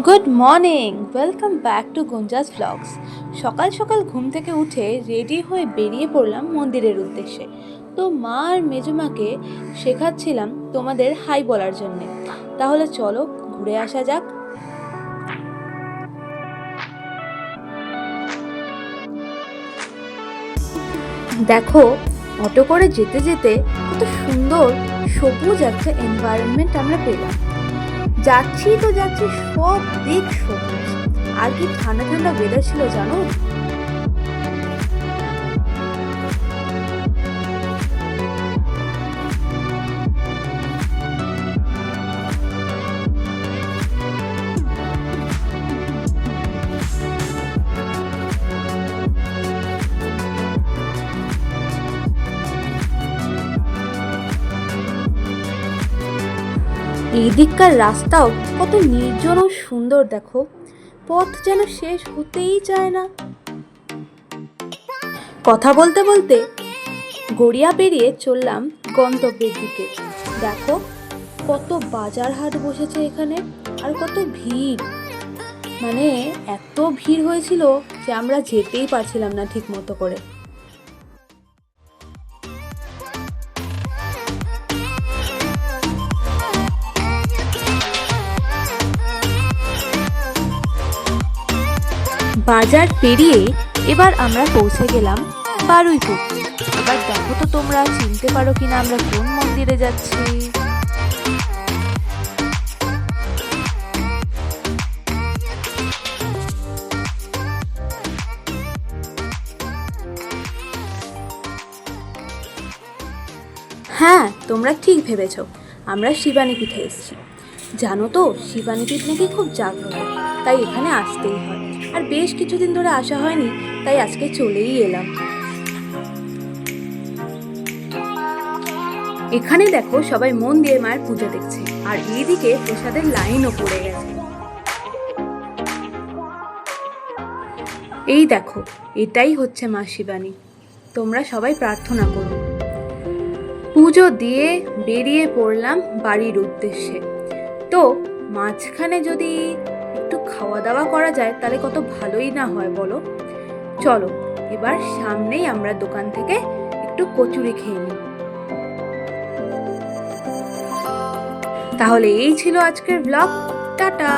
Good morning, welcome back to Gunja's vlogs সকাল সকাল ঘুম থেকে উঠে রেডি হয়ে বেরিয়ে পড়লাম মন্দিরের উদ্দেশ্যে। তো মা আর মেজুমাকে শেখাচ্ছিলাম তোমাদের হাই বলার জন্যে। তাহলে চলো ঘুরে আসা যাক। দেখো, অটো করে যেতে যেতে কত সুন্দর সবুজ একটা এনভায়রনমেন্ট আমরা পেলাম। যাচ্ছি তো যাচ্ছি সব দিক সবুজ। আর কি ঠান্ডা ঠান্ডা ছিল জানো? এই দিককার রাস্তাও কত নির্জন ও সুন্দর, দেখো। পথ যেন শেষ হতেই চায় না। কথা বলতে বলতে গড়িয়া পেরিয়ে চললাম গন্তব্যের দিকে। দেখো, কত বাজার হাট বসেছে এখানে, আর কত ভিড়। মানে এত ভিড় হয়েছিল যে আমরা যেতেই পারছিলাম না ঠিক মতো করে। বাজার পেরিয়ে এবার আমরা পৌঁছে গেলাম বারুইপুর। এবার দেখো তো তোমরা, চিনতে পারো কিনা আমরা কোন মন্দিরে যাচ্ছি। হ্যাঁ তোমরা ঠিক ভেবেছ, আমরা শিবানীপীঠে এসেছি। জানো তো, শিবানীপীঠ নাকি খুব জাগ্রত, তাই এখানে আসতেই হয়। আর বেশ কিছুদিন ধরে আসা হয়নি, তাই আজকে চলেই এলাম। এখানে দেখো সবাই মন দিয়ে মায়ের পুজো দেখছে, আর এইদিকে প্রসাদের লাইনও পড়ে গেছে। এই দেখো, এটাই হচ্ছে মা শিবানী। তোমরা সবাই প্রার্থনা করো। পুজো দিয়ে বেরিয়ে পড়লাম বাড়ির উদ্দেশ্যে। তো মাঝখানে যদি খাওয়া দাওয়া করা যায়, তাহলে কত ভালোই না হয় বলো? চলো, এবার সামনেই আমরা দোকান থেকে একটু কচুরি খেয়ে নিই। তাহলে এই ছিল আজকের ব্লগ টাটা!